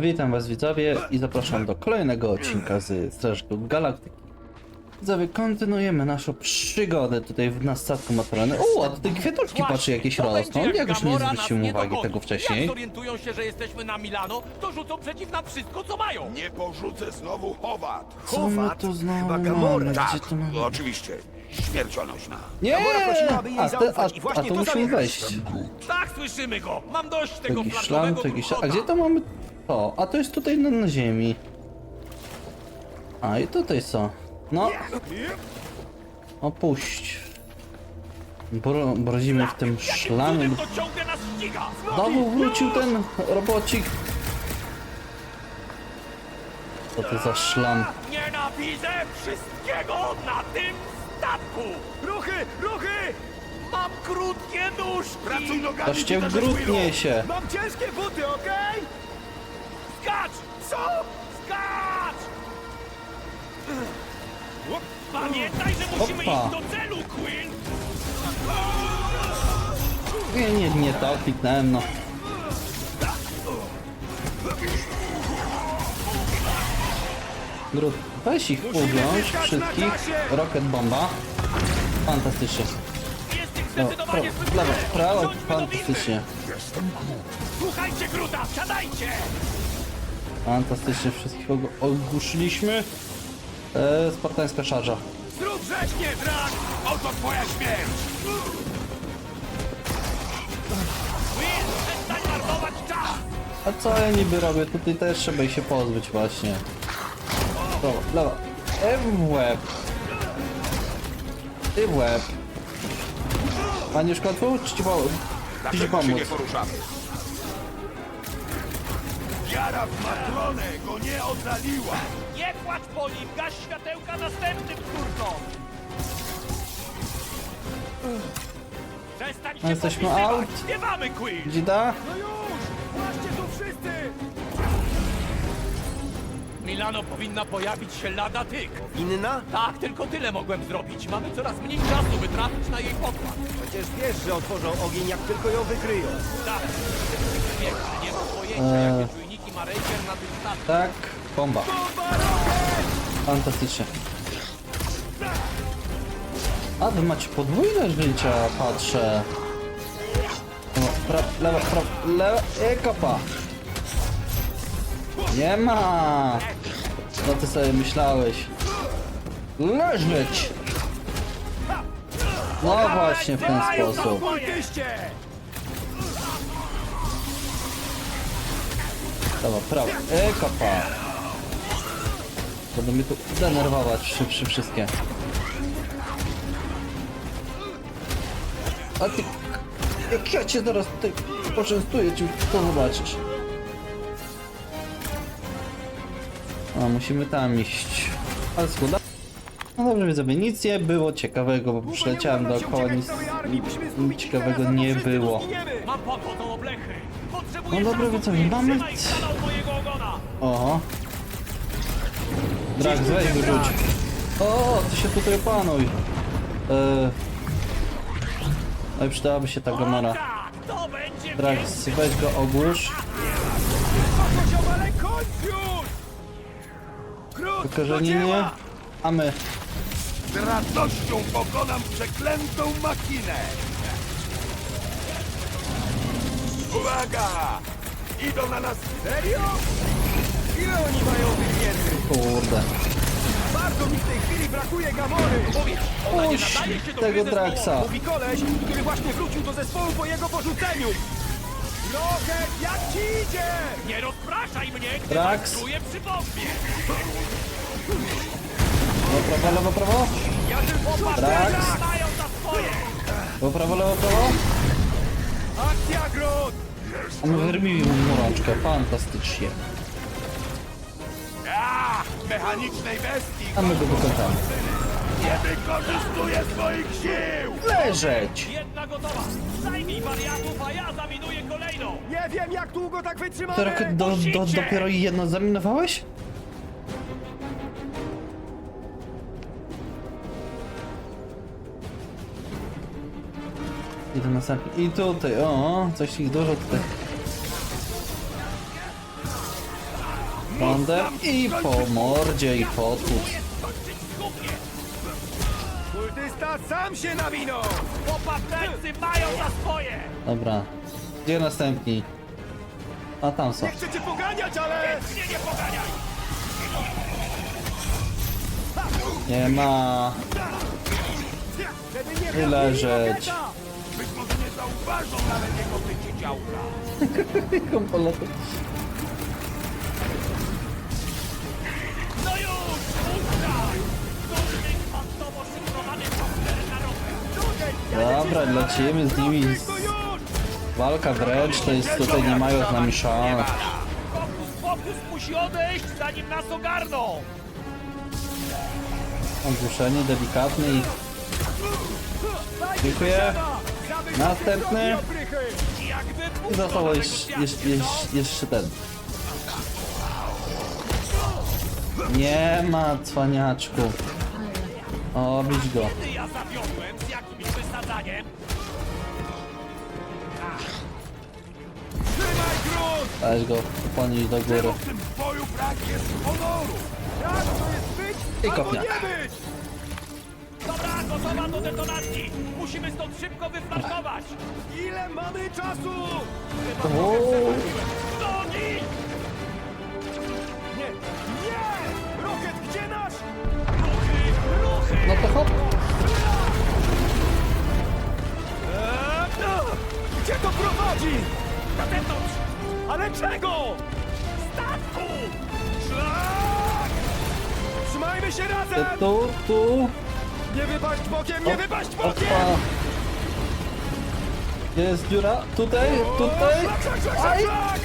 Witam was widzowie i zapraszam do kolejnego odcinka z Strażników Galaktyki. Widzowie, kontynuujemy naszą przygodę tutaj w- na statku Matrony. O, a tutaj kwiatuszki patrzę jakieś rosną. Jakoś nie zwróciłem uwagi tego wcześniej. Jak zorientują się, że jesteśmy na Milano, to rzucą przeciw nam wszystko, co mają. Nie porzucę znowu Howard. Co my Chowat? tu znowu Chyba mamy? Gamora. Gdzie Tak, to mamy? oczywiście. Śmiercionośna. Nie! Gamora prosiłaby jej A, te, a, zaufać i właśnie a to musimy wejść. Tak, słyszymy go. Mam dość tego Jakiś szlam, flaszowego to jakiś... A gdzie to mamy? O, a to jest tutaj na, na ziemi. A, i tutaj co? No. Opuść. Bro, brozimy w tym szlamie. to? Znowu wrócił ten robocik. Co to za szlam? Nienawidzę wszystkiego na tym statku. Ruchy, ruchy! Mam krótkie nóżki. Pracuj nogami, cię gród Quillu. niesie. Mam ciężkie buty, okej? Skacz! Co? Skacz! Pamiętaj, że musimy Opa. iść do celu, Quill! Nie, nie, nie to, kliknąłem no. Grud, weź ich ugiąć, wszystkich. Rocket bomba. Fantastycznie. Jesteś No, zdecydowanie prawo, zbyt lewo, mały. prawo, Wsiądźmy do windy. fantastycznie. Słuchajcie, Gruta, siadajcie! Fantastycznie, wszystkich og- ogłuszyliśmy. E, spartańska szarża. Zrób rzeźnie, Drak! Oto twoja śmierć. Will, przestań marnować czas! A co ja niby robię? Tutaj też trzeba ich się pozbyć właśnie. Lewa, lewa. E w łeb. Ty w łeb. Panie Szkotwu, czy ci pomóc? Czy ci Dlaczego się pomóc? nie poruszamy? Wiara w matronę go nie ocaliła. Nie płacz po nim, gaś światełka następnym twórcom! Przestań się jesteśmy popisywać. out. Śpiewamy, Quill! Dzida? No już! Właśnie tu wszyscy! Milano powinna pojawić się lada tyk. Inna? Tak, tylko tyle mogłem zrobić. Mamy coraz mniej czasu, by trafić na jej pokład. Przecież wiesz, że otworzą ogień, jak tylko ją wykryją. Tak, Tak. Bomba. Fantastycznie. A wy macie podwójne życia, patrzę. No, pra, lewa, pra, lewa, i kopa. Nie ma. Co ty sobie myślałeś? Leżeć. No właśnie w ten sposób. Lewa, prawa, i kopa. Będą mnie tu denerwować przy, przy wszystkie. A ty... Jak ja cię teraz tutaj poczęstuję, ci to zobaczysz. A, musimy tam iść. Ale skuda. No dobrze, widzowie, nic nie było ciekawego, bo przyleciałem dookoła, nic, nic ciekawego nie było. Mam podwodną oblechy. Potrzebuję No dobra, widzowie, mamy-. Oho. Drax, weź go rzuć. O, ty się tutaj opanuj. Eee... No i przydałaby się ta O gamara. tak, piękny weź go ogłusz. Tylko, że nie, nie. A my. Z radością pokonam przeklętą machinę. Uwaga! Idą na nas Serio? Ile oni mają tych wiedzy? Kurde. Bardzo mi w tej chwili brakuje Gamory! Ona nie Puść nadaje się do tego gry zespołu. Draxa. Mówi koleś, który właśnie wrócił do zespołu po jego porzuceniu! Rocket, jak ci idzie? Nie rozpraszaj mnie, gdy Drax. czuję przy bombie. Lewo, prawo, lewo, prawo. Ja tylko patrzę Drax. Stają za swoje. Lewo, prawo, lewo, prawo. Akcja Grot! A my wyrmili mu rączkę. Fantastycznie. Mechanicznej bestii. A my go wykończamy. Nie wykorzystuje swoich sił. Leżeć! Jedna gotowa. Zajmij wariatów, a ja zaminuję kolejną. Nie wiem jak długo tak wytrzymamy! rocket do, do, dopiero jedno zaminowałeś? I następny. I tutaj, o, coś ich dużo tutaj. prądem i po mordzie i po tu. Kultysta sam się nawinął! Mają za swoje! Dobra. Gdzie następni? A tam są. Nie chcę cię poganiać, ale... Mnie nie poganiaj! Nie ma. Wyleżeć. Zauważą nawet jego. Kompoloty. No już! Puszczaj! Szyfrowany software na! Dobra, lecimy z nimi. Już! Walka wręcz to jest tutaj nie mają z nami szans. Fokus, fokus musi odejść, zanim nas ogarną! Ogłuszenie delikatne i Dziękuję. Następny. i zostało jeszcze, jeszcze, jeszcze, jeszcze ten. Nie ma cwaniaczku. O, bić go. Ja zawiodłem z jakimś wysadzaniem? Trzymaj grunt! Weź go, ponieść do góry. W tym boju brak jest honoru. Jak to jest być? I albo kopnia. nie być! Dobra, gotowa do detonacji! Musimy stąd szybko wyflankować! Ile mamy czasu? O, Nogi! Nie! Nie! Rocket, gdzie nasz? Ruchy! Ruchy! no to hop. Eee, no! Gdzie to prowadzi? Na zewnątrz! Ale czego? Statku! Szlak! Trzymajmy się razem! Tu, tu. Nie wypaść bokiem, nie wypaść bokiem! Opa. Gdzie jest dziura? Tutaj, tutaj. Szlak, szlak, szlak, szlak, Aj. szlak!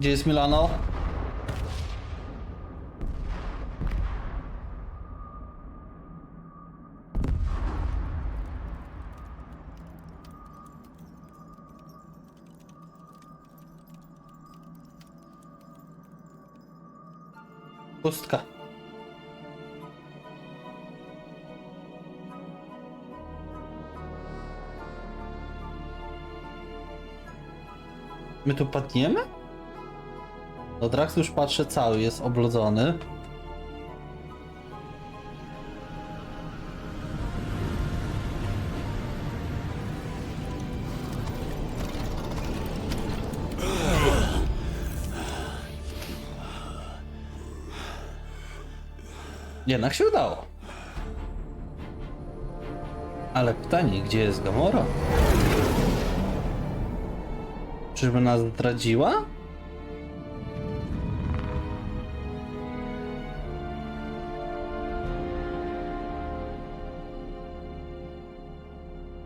Gdzie jest Milano? My tu padniemy? No Drax już patrzę cały, jest oblodzony. Jednak się udało. Ale pytanie, gdzie jest Gamora? Czyżby nas zdradziła?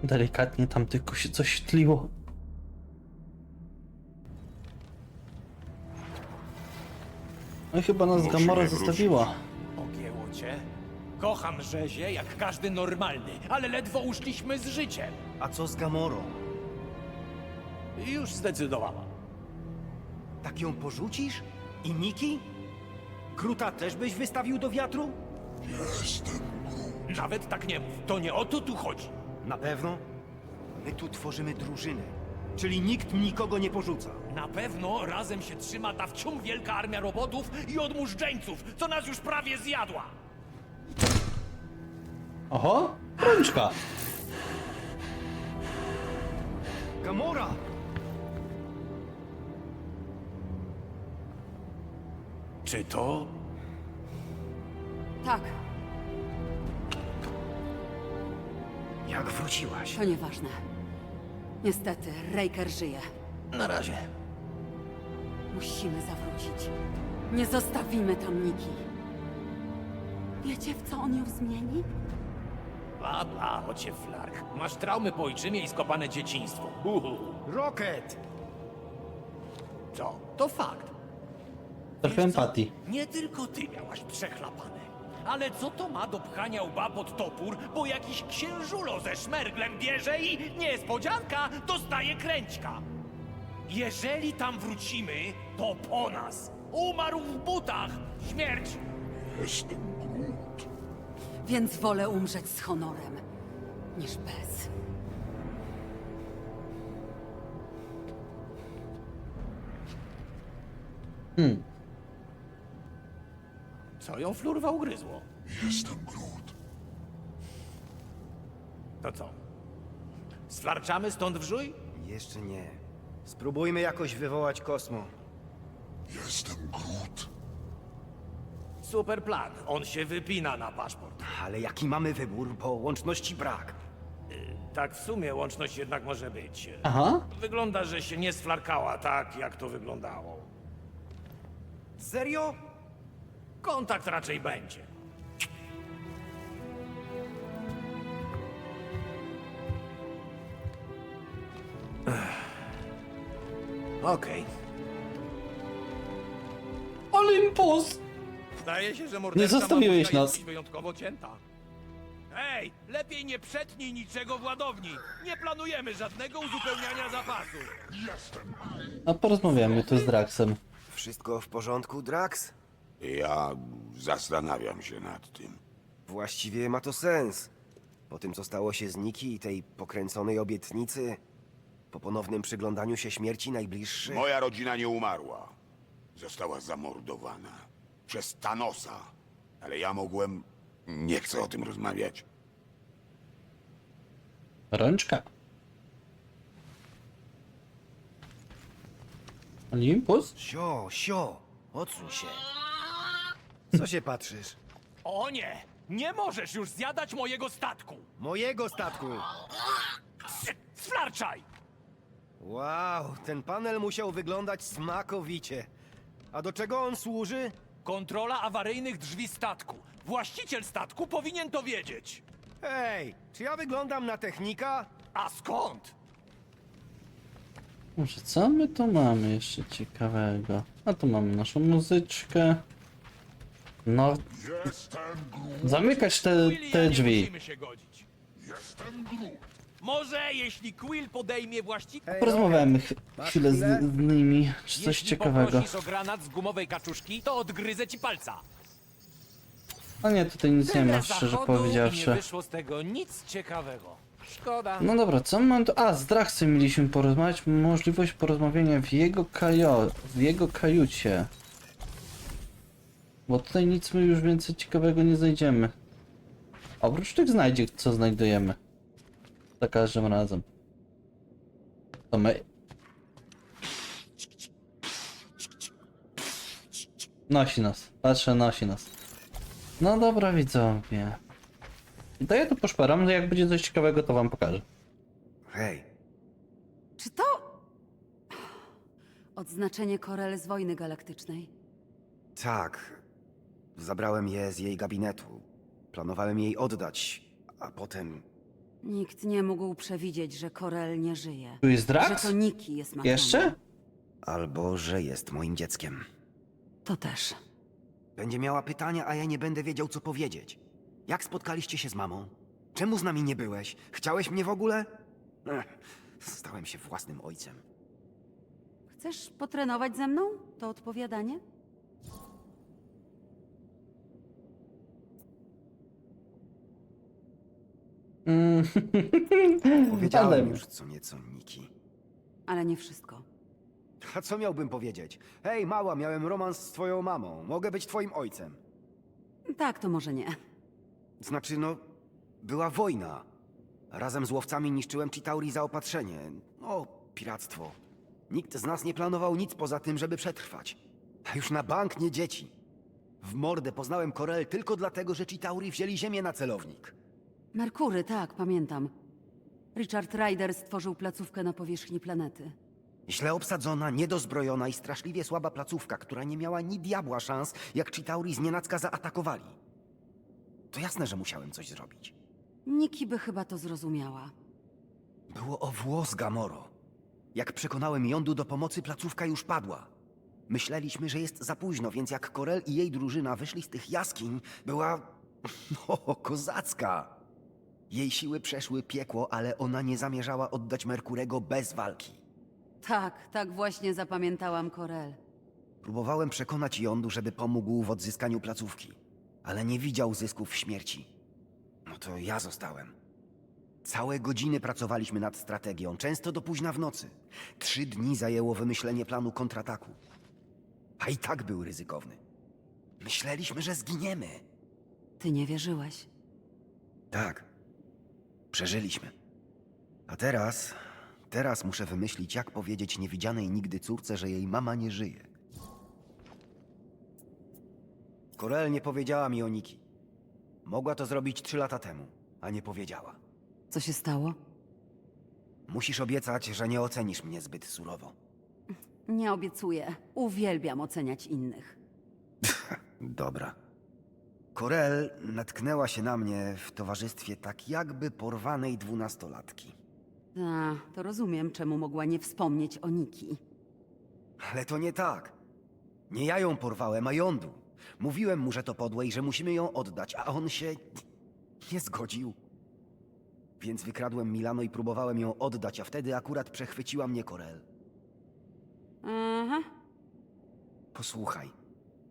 Delikatnie tam tylko się coś tliło. No i chyba nas Musimy Gamora wrócić. zostawiła. Ogięło cię? Kocham rzezie jak każdy normalny, ale ledwo uszliśmy z życiem. A co z Gamorą? Już zdecydowała. Tak ją porzucisz? I Niki? Kruta też byś wystawił do wiatru? Nawet tak nie mów, to nie o to tu chodzi. Na pewno. My tu tworzymy drużynę, czyli nikt nikogo nie porzuca. Na pewno razem się trzyma ta wciąż wielka armia robotów i odmóżdżeńców, co nas już prawie zjadła. Oho, rączka. Gamora! Czy to Tak, Jak wróciłaś? to nieważne. Niestety, Raker żyje. na razie? Musimy zawrócić. Nie zostawimy tam Niki. Wiecie, w co on ją zmieni? Bla, bla, ocie flark. Masz traumy po ojczymie i skopane dzieciństwo. Uhu. Rocket! Co? To fakt. Trochę empatii. Nie tylko ty miałaś przechlapane. Ale co to ma do pchania łba pod topór, bo jakiś księżulo ze szmerglem bierze i niespodzianka dostaje kręćka. Jeżeli tam wrócimy, to po nas. Umarł w butach. Śmierć. Jestem Groot. Więc wolę umrzeć z honorem, niż bez. Hmm. Co ją flurwa ugryzło? Jestem Groot. To co? Sflarczamy stąd wrzuj? Jeszcze nie. Spróbujmy jakoś wywołać kosmo. Jestem Groot. Super plan. On się wypina na paszport. Ale jaki mamy wybór, bo łączności brak. Tak w sumie łączność jednak może być. Aha. Wygląda, że się nie sflarkała tak, jak to wyglądało. Serio? Kontakt raczej będzie. Okej. Olympus! Zdaje się, że morderca zostawiłeś nas. wyjątkowo cięta. Ej, lepiej nie przetnij niczego w ładowni. Nie planujemy żadnego uzupełniania zapasu. A porozmawiamy tu z Draxem. Wszystko w porządku, Drax? Ja zastanawiam się nad tym. Właściwie ma to sens. Po tym, co stało się z Niki i tej pokręconej obietnicy, po ponownym przyglądaniu się śmierci najbliższych. Moja rodzina nie umarła. Została zamordowana. Przez Thanosa. Ale ja mogłem... Nie chcę o tym rozmawiać. Rączka. Olympus? Sio, sio, odsuń się. Co się patrzysz? O nie! Nie możesz już zjadać mojego statku! Mojego statku! Sflarczaj! Wow, ten panel musiał wyglądać smakowicie. A do czego on służy? Kontrola awaryjnych drzwi statku. Właściciel statku powinien to wiedzieć. Hej, czy ja wyglądam na technika? A skąd? Może co my tu mamy jeszcze ciekawego? A tu mamy naszą muzyczkę. No, zamykać te, te drzwi. musimy się godzić. Jestem Groot. Może jeśli Quill podejmie właściciel... Hej, Porozmawiamy ch chwilę z, z nimi. Czy coś Jeśli ciekawego. poprosisz o granat z gumowej kaczuszki, to odgryzę ci palca. A nie, tutaj nic nie Tyle ma, szczerze zachodu i nie powiedziawszy. wyszło z tego nic ciekawego. Szkoda. No dobra, co mam tu? A, z Draxem mieliśmy porozmawiać. Możliwość porozmawiania w jego kajo... w jego kajucie. Bo tutaj nic my już więcej ciekawego nie znajdziemy. Oprócz tych znajdziek, co znajdujemy. Za każdym razem. To my... Nosi nas. Patrzę, nosi nas. No dobra, widzowie. To ja tu poszperam, jak będzie coś ciekawego, to wam pokażę. Hej, Czy to... Odznaczenie Korel z wojny galaktycznej? tak. Zabrałem je z jej gabinetu. Planowałem jej oddać, a potem... Nikt nie mógł przewidzieć, że Korel nie żyje. Tu jest Że Drax? to Niki jest matką. Jeszcze? Albo, że jest moim dzieckiem. To też. Będzie miała pytania, a ja nie będę wiedział, co powiedzieć. Jak spotkaliście się z mamą? Czemu z nami nie byłeś? Chciałeś mnie w ogóle? Ech, stałem się własnym ojcem. Chcesz potrenować ze mną? To odpowiadanie? Mm. Powiedziałem już co nieco Niki. Ale nie wszystko. A co miałbym powiedzieć? Hej, mała, miałem romans z twoją mamą. Mogę być twoim ojcem. Tak, to może nie. Znaczy, no, była wojna. Razem z łowcami niszczyłem Chitauri zaopatrzenie. No, piractwo. Nikt z nas nie planował nic poza tym, żeby przetrwać. A już na bank nie dzieci. W mordę poznałem Korel tylko dlatego, że Chitauri wzięli ziemię na celownik. Merkury, tak, pamiętam. Richard Ryder stworzył placówkę na powierzchni planety. Źle obsadzona, niedozbrojona i straszliwie słaba placówka, która nie miała ni diabła szans, jak Chitauri znienacka zaatakowali. To jasne, że musiałem coś zrobić. Niki by chyba to zrozumiała. Było o włos, Gamoro. Jak przekonałem Jądu do pomocy, placówka już padła. Myśleliśmy, że jest za późno, więc jak Korel i jej drużyna wyszli z tych jaskiń, była... no, kozacka. Jej siły przeszły piekło, ale ona nie zamierzała oddać Merkurego bez walki. Tak, tak właśnie zapamiętałam Korel. Próbowałem przekonać Jądu, żeby pomógł w odzyskaniu placówki, ale nie widział zysków w śmierci. No to ja zostałem. Całe godziny pracowaliśmy nad strategią, często do późna w nocy. Trzy dni zajęło wymyślenie planu kontrataku. A a i tak był ryzykowny. Myśleliśmy, że zginiemy. Ty nie wierzyłeś. Tak. Przeżyliśmy. A teraz. Teraz muszę wymyślić, jak powiedzieć niewidzianej nigdy córce, że jej mama nie żyje. Korel nie powiedziała mi o Niki. Mogła to zrobić trzy lata temu, a nie powiedziała. Co się stało? Musisz obiecać, że nie ocenisz mnie zbyt surowo. Nie obiecuję. Uwielbiam oceniać innych. Dobra. Korel natknęła się na mnie w towarzystwie tak jakby porwanej dwunastolatki. A, to rozumiem, czemu mogła nie wspomnieć o Niki. Ale to nie tak. Nie ja ją porwałem, a Jądu. Mówiłem mu, że to podłe i że musimy ją oddać, a on się nie zgodził. Więc wykradłem Milano i próbowałem ją oddać, a wtedy akurat przechwyciła mnie Korel. Aha. Posłuchaj.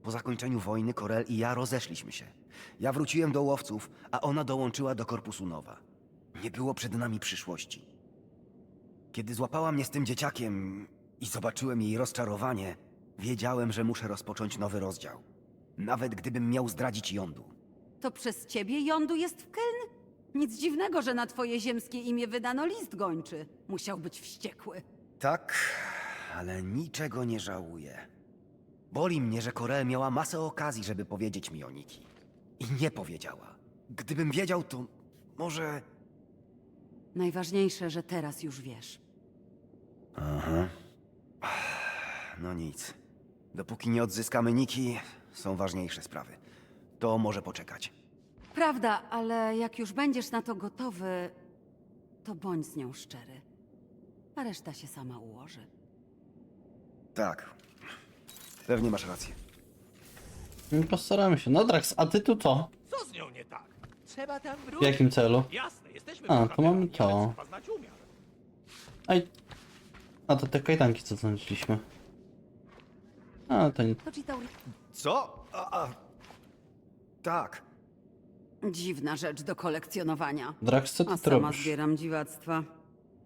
Po zakończeniu wojny Korel i ja rozeszliśmy się. Ja wróciłem do łowców, a ona dołączyła do Korpusu Nowa. Nie było przed nami przyszłości. Kiedy złapała mnie z tym dzieciakiem i zobaczyłem jej rozczarowanie, wiedziałem, że muszę rozpocząć nowy rozdział. Nawet gdybym miał zdradzić Jądu. To przez ciebie Jądu jest w Keln? Nic dziwnego, że na twoje ziemskie imię wydano list gończy. Musiał być wściekły. Tak, ale niczego nie żałuję. Boli mnie, że Korel miała masę okazji, żeby powiedzieć mi o Niki. I nie powiedziała. Gdybym wiedział, to może... Najważniejsze, że teraz już wiesz. Aha. No nic. Dopóki nie odzyskamy Niki, są ważniejsze sprawy. To może poczekać. Prawda, ale jak już będziesz na to gotowy, to bądź z nią szczery. A reszta się sama ułoży. Tak. Pewnie masz rację. No, Postaramy się. No Drax, a ty tu co? Co z nią nie tak? Trzeba tam W wrócić. jakim celu? Jasne, jesteśmy A, to bohaterami, mamy to. ale trzeba znać umiar. Aj. A to te kajdanki, co znaleźliśmy. A, to nie... To Chitauri... Co? A, a... Tak. Dziwna rzecz do kolekcjonowania. Drax, co ty A tu sama robisz? zbieram dziwactwa.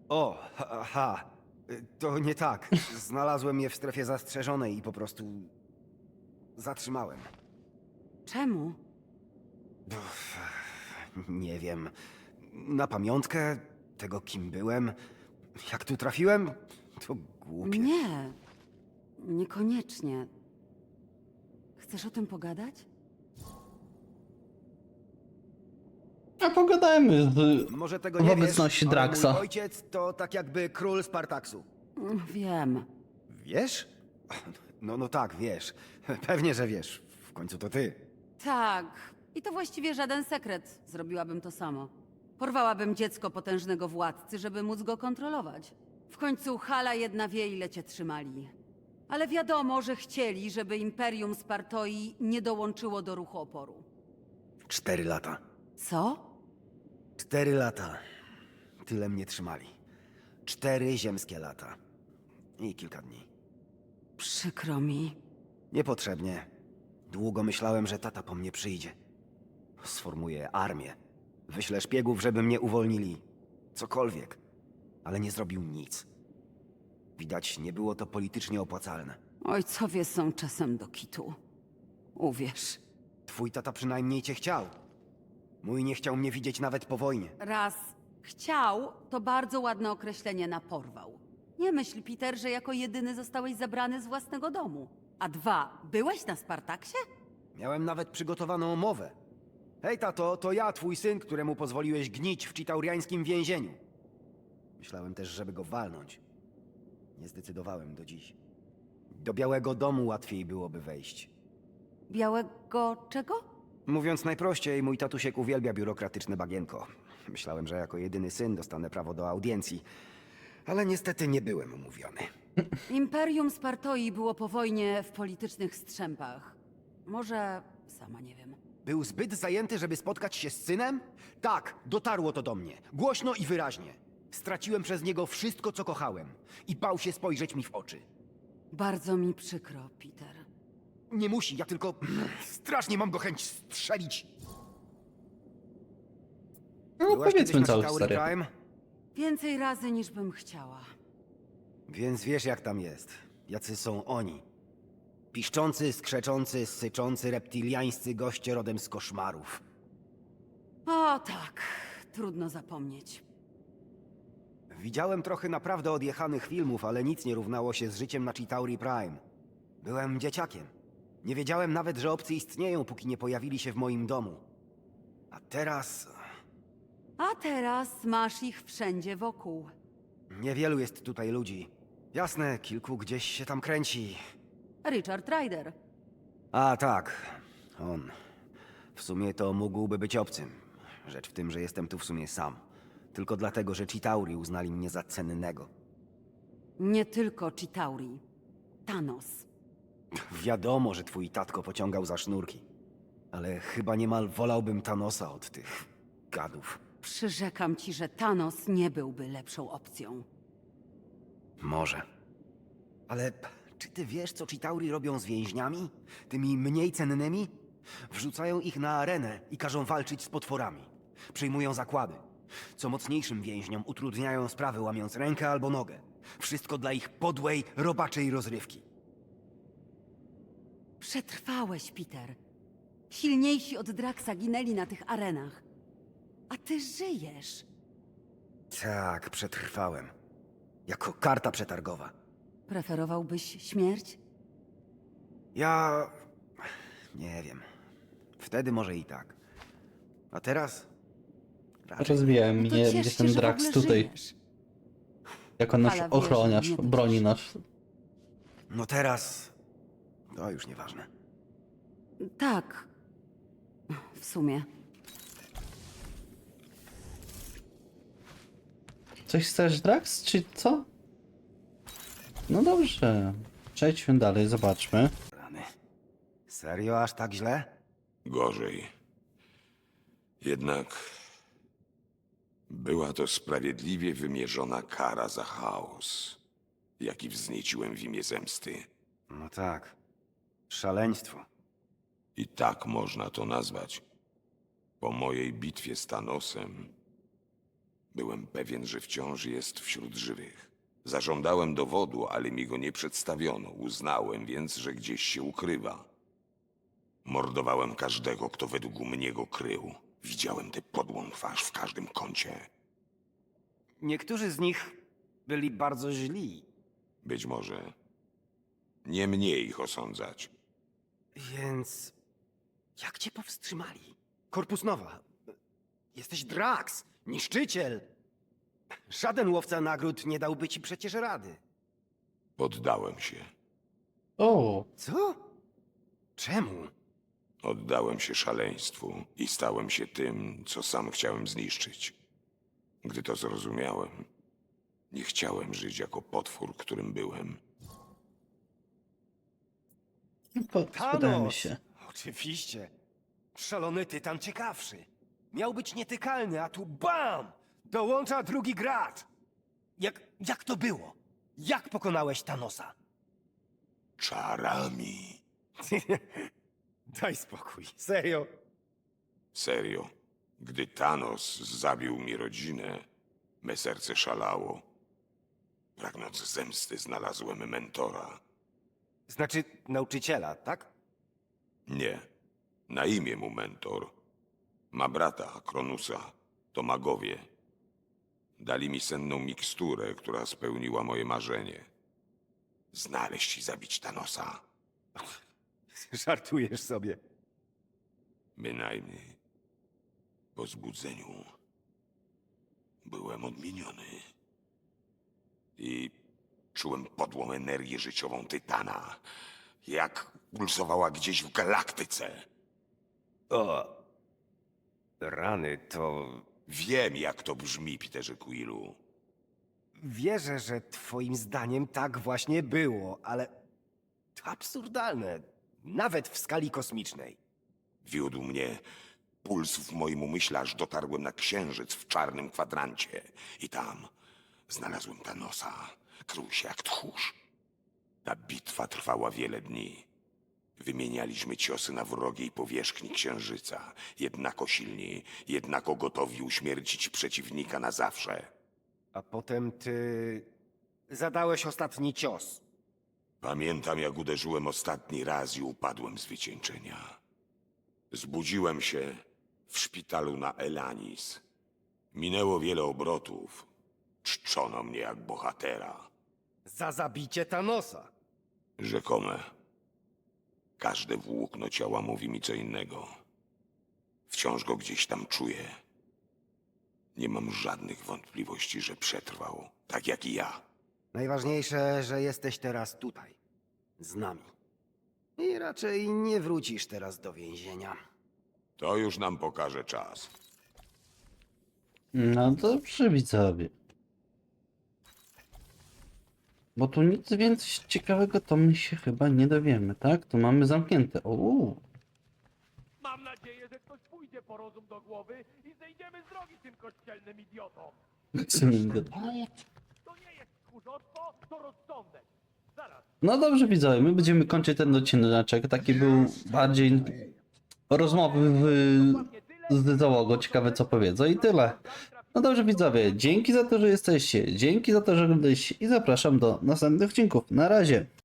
O, ha, aha. Y, To nie tak. Znalazłem je w strefie zastrzeżonej i po prostu... zatrzymałem. Czemu? Uff, Nie wiem. Na pamiątkę tego, kim byłem. Jak tu trafiłem? To głupie. Nie. Niekoniecznie. Chcesz o tym pogadać? A pogadajmy z... Może tego W nie obecności wiesz, ale Draxa. Mój ojciec to tak jakby król Spartaksu. Wiem. Wiesz? No, no tak, wiesz. Pewnie, że wiesz. W końcu to ty. Tak. I to właściwie żaden sekret. Zrobiłabym to samo. Porwałabym dziecko potężnego władcy, żeby móc go kontrolować. W końcu hala jedna wie, ile cię trzymali. Ale wiadomo, że chcieli, żeby Imperium Spartoi nie dołączyło do ruchu oporu. Cztery lata. Co? Cztery lata. Tyle mnie trzymali. Cztery ziemskie lata. I kilka dni. Przykro mi. Niepotrzebnie. Długo myślałem, że tata po mnie przyjdzie. Sformuję armię. Wyślę szpiegów, żeby mnie uwolnili. Cokolwiek. Ale nie zrobił nic. Widać, nie było to politycznie opłacalne. Ojcowie są czasem do kitu. Uwierz. Twój tata przynajmniej cię chciał. Mój nie chciał mnie widzieć nawet po wojnie. Raz chciał to bardzo ładne określenie na porwał. Nie myśl, Peter, że jako jedyny zostałeś zabrany z własnego domu. A dwa, byłeś na Spartaksie? Miałem nawet przygotowaną mowę. Hej tato, to ja, twój syn, któremu pozwoliłeś gnić w czytauriańskim więzieniu. Myślałem też, żeby go walnąć. Nie zdecydowałem do dziś. Do Białego Domu łatwiej byłoby wejść. Białego czego? Mówiąc najprościej, mój tatusiek uwielbia biurokratyczne bagienko. Myślałem, że jako jedyny syn dostanę prawo do audiencji, ale niestety nie byłem umówiony. Imperium Spartoi było po wojnie w politycznych strzępach. Może sama nie wiem. Był zbyt zajęty, żeby spotkać się z synem? Tak, dotarło to do mnie. Głośno i wyraźnie. Straciłem przez niego wszystko, co kochałem. I bał się spojrzeć mi w oczy. Bardzo mi przykro, Peter. Nie musi, ja tylko strasznie mam go chęć strzelić. No Byłaś kiedyś powiedzmy na całą Chitauri historię. Prime? Więcej razy niż bym chciała. Więc wiesz, jak tam jest. Jacy są oni. Piszczący, skrzeczący, syczący, reptiliańscy goście rodem z koszmarów. O tak, trudno zapomnieć. Widziałem trochę naprawdę odjechanych filmów, ale nic nie równało się z życiem na Chitauri Prime. Byłem dzieciakiem. Nie wiedziałem nawet, że obcy istnieją, póki nie pojawili się w moim domu. A teraz... A teraz masz ich wszędzie wokół. Niewielu jest tutaj ludzi. Jasne, kilku gdzieś się tam kręci. Richard Ryder. A tak, on. W sumie to mógłby być obcym. Rzecz w tym, że jestem tu w sumie sam. Tylko dlatego, że Chitauri uznali mnie za cennego. Nie tylko Chitauri. Thanos. Wiadomo, że twój tatko pociągał za sznurki. Ale chyba niemal wolałbym Thanosa od tych gadów. Przyrzekam ci, że Thanos nie byłby lepszą opcją. Może. Ale czy ty wiesz, co Chitauri robią z więźniami? Tymi mniej cennymi? Wrzucają ich na arenę i każą walczyć z potworami. Przyjmują zakłady. Co mocniejszym więźniom utrudniają sprawy, łamiąc rękę albo nogę. Wszystko dla ich podłej, robaczej rozrywki. Przetrwałeś, Peter. Silniejsi od Draxa ginęli na tych arenach. A ty żyjesz. Tak, przetrwałem. Jako karta przetargowa. Preferowałbyś śmierć? Ja. Nie wiem. Wtedy może i tak. A teraz? Raczej. Rozwijałem No to mnie, ciesz gdzie się, ten że w Drax ogóle tutaj, żyjesz. jako nasz Hala wie, że ochroniarz, broni nasz. No teraz. To już nieważne. Tak. W sumie. Coś chcesz, Drax, czy co? No dobrze. Przejdźmy dalej, zobaczmy. Rany. Serio aż tak źle? Gorzej. Jednak była to sprawiedliwie wymierzona kara za chaos, jaki wznieciłem w imię zemsty. No tak. Szaleństwo. I tak można to nazwać. Po mojej bitwie z Thanosem byłem pewien, że wciąż jest wśród żywych. Zażądałem dowodu, ale mi go nie przedstawiono. Uznałem więc, że gdzieś się ukrywa. Mordowałem każdego, kto według mnie go krył. Widziałem tę podłą twarz w każdym kącie. Niektórzy z nich byli bardzo źli. Być może nie mnie ich osądzać. Więc. Jak cię powstrzymali? Korpus Nowa. Jesteś Drax, niszczyciel. Żaden łowca nagród nie dałby ci przecież rady. Poddałem się. O, Co? Czemu? Oddałem się szaleństwu i stałem się tym, co sam chciałem zniszczyć. Gdy to zrozumiałem, nie chciałem żyć jako potwór, którym byłem. podamy się. Oczywiście. Szalony tytan ciekawszy. Miał być nietykalny, a tu BAM! Dołącza drugi gracz. Jak, jak to było? Jak pokonałeś Thanosa? Czarami. Daj spokój. Serio? Serio. Gdy Thanos zabił mi rodzinę, me serce szalało. Pragnąc zemsty, znalazłem mentora. Znaczy nauczyciela, tak? Nie. Na imię mu mentor. Ma brata, Kronusa. To magowie. Dali mi senną miksturę, która spełniła moje marzenie. Znaleźć i zabić Thanosa. Żartujesz sobie. Bynajmniej. Po zbudzeniu byłem odmieniony. I czułem podłą energię życiową Tytana. Jak pulsowała gdzieś w galaktyce. O. Rany to. Wiem, jak to brzmi, Peterze Quillu. Wierzę, że twoim zdaniem tak właśnie było, ale. To absurdalne. Nawet w skali kosmicznej. Wiódł mnie puls w moim umyśle, aż dotarłem na księżyc w czarnym kwadrancie. I tam znalazłem Thanosa. Krył się jak tchórz. Ta bitwa trwała wiele dni. Wymienialiśmy ciosy na wrogiej powierzchni księżyca. Jednako silni, jednako gotowi uśmiercić przeciwnika na zawsze. A potem ty. zadałeś ostatni cios. Pamiętam, jak uderzyłem ostatni raz i upadłem z wycieńczenia. Zbudziłem się w szpitalu na Elanis. Minęło wiele obrotów. Czczono mnie jak bohatera. Za zabicie Thanosa. Rzekome. Każde włókno ciała mówi mi co innego. Wciąż go gdzieś tam czuję. Nie mam żadnych wątpliwości, że przetrwał, tak jak i ja. Najważniejsze, że jesteś teraz tutaj. Z nami. I raczej nie wrócisz teraz do więzienia. To już nam pokaże czas. No dobrze, widzowie. Bo tu nic więcej ciekawego to my się chyba nie dowiemy, tak? Tu mamy zamknięte. O, Mam nadzieję, że ktoś pójdzie po rozum do głowy i zejdziemy z drogi tym kościelnym idiotom. To nie jest tchórzostwo, to rozsądek. Zaraz, No dobrze, widzowie, my będziemy kończyć ten odcinek. Taki był bardziej rozmowy w, z załogą. Ciekawe co powiedzą i tyle. No dobrze, widzowie, dzięki za to, że jesteście. Dzięki za to, że oglądaliście i zapraszam do następnych odcinków. Na razie.